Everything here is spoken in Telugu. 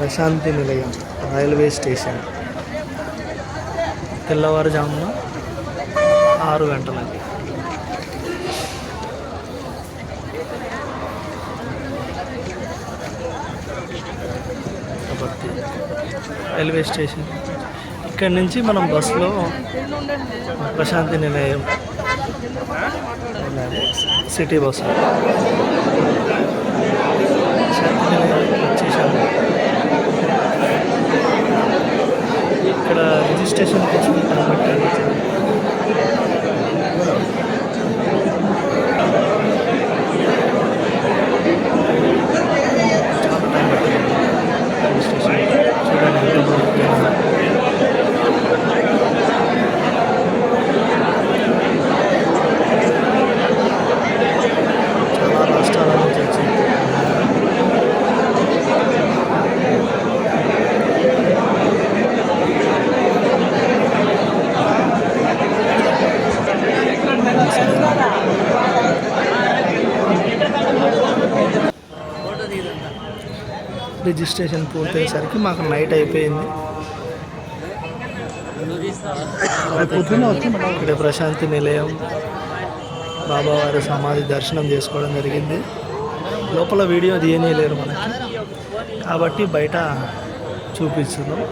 ప్రశాంతి నిలయం రైల్వే స్టేషన్. తెల్లవారుజామున ఆరు గంటలకి. కాబట్టి రైల్వే స్టేషన్. ఇక్కడి నుంచి మనం బస్సులో ప్రశాంతి నిలయం. సిటీ బస్సు স্টেশন পছন্দ করা రిజిస్ట్రేషన్ పూర్తయ్యేసరికి మాకు నైట్ అయిపోయింది. ఇక్కడ ప్రశాంతి నిలయం బాబావారి సమాధి దర్శనం చేసుకోవడం జరిగింది. లోపల వీడియో తీయనీయలేరు మనకి. కాబట్టి బయట చూపిస్తున్నాం.